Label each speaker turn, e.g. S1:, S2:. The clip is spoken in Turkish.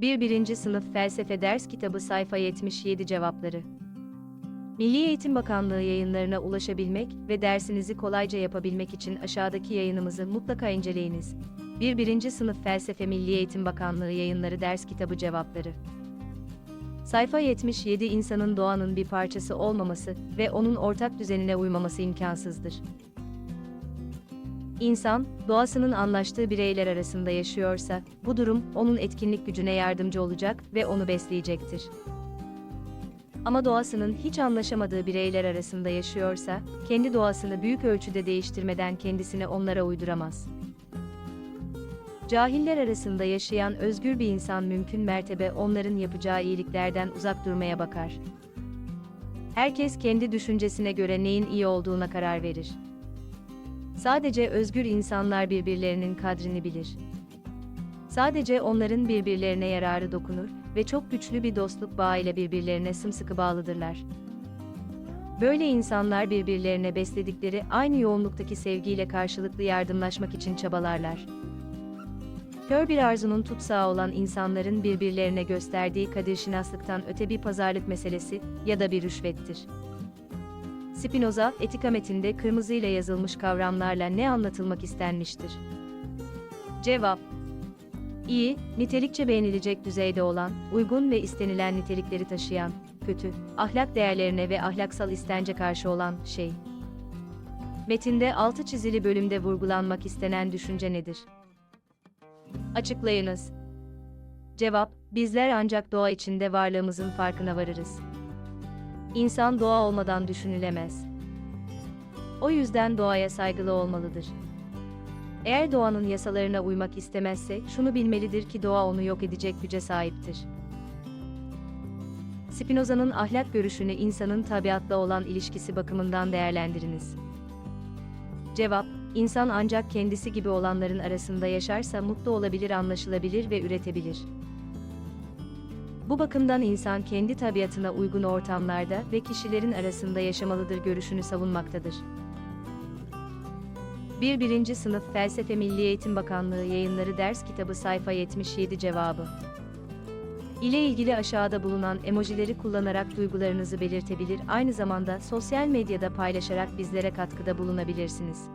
S1: 1. 1. Sınıf Felsefe Ders Kitabı Sayfa 77 Cevapları Milli Eğitim Bakanlığı yayınlarına ulaşabilmek ve dersinizi kolayca yapabilmek için aşağıdaki yayınımızı mutlaka inceleyiniz. 1. 1. Sınıf Felsefe Milli Eğitim Bakanlığı yayınları Ders Kitabı Cevapları Sayfa 77 insanın doğanın bir parçası olmaması ve onun ortak düzenine uymaması imkansızdır. İnsan, doğasının anlaştığı bireyler arasında yaşıyorsa, bu durum onun etkinlik gücüne yardımcı olacak ve onu besleyecektir. Ama doğasının hiç anlaşamadığı bireyler arasında yaşıyorsa, kendi doğasını büyük ölçüde değiştirmeden kendisini onlara uyduramaz. Cahiller arasında yaşayan özgür bir insan mümkün mertebe onların yapacağı iyiliklerden uzak durmaya bakar. Herkes kendi düşüncesine göre neyin iyi olduğuna karar verir. Sadece özgür insanlar birbirlerinin kadrini bilir. Sadece onların birbirlerine yararı dokunur ve çok güçlü bir dostluk bağıyla birbirlerine sımsıkı bağlıdırlar. Böyle insanlar birbirlerine besledikleri aynı yoğunluktaki sevgiyle karşılıklı yardımlaşmak için çabalarlar. Kör bir arzunun tutsağı olan insanların birbirlerine gösterdiği kadirşinaslıktan öte bir pazarlık meselesi ya da bir rüşvettir. Spinoza, etika metinde kırmızıyla yazılmış kavramlarla ne anlatılmak istenmiştir? Cevap İyi, nitelikçe beğenilecek düzeyde olan, uygun ve istenilen nitelikleri taşıyan, kötü, ahlak değerlerine ve ahlaksal istence karşı olan şey. Metinde altı çizili bölümde vurgulanmak istenen düşünce nedir? Açıklayınız. Cevap, bizler ancak doğa içinde varlığımızın farkına varırız. İnsan doğa olmadan düşünülemez. O yüzden doğaya saygılı olmalıdır. Eğer doğanın yasalarına uymak istemezse, şunu bilmelidir ki doğa onu yok edecek güce sahiptir. Spinoza'nın ahlak görüşünü insanın tabiatla olan ilişkisi bakımından değerlendiriniz. Cevap, insan ancak kendisi gibi olanların arasında yaşarsa mutlu olabilir, anlaşılabilir ve üretebilir. Bu bakımdan insan kendi tabiatına uygun ortamlarda ve kişilerin arasında yaşamalıdır görüşünü savunmaktadır. 1. 1. Sınıf Felsefe Milli Eğitim Bakanlığı Yayınları Ders Kitabı Sayfa 77 Cevabı ile ilgili aşağıda bulunan emojileri kullanarak duygularınızı belirtebilir, aynı zamanda sosyal medyada paylaşarak bizlere katkıda bulunabilirsiniz.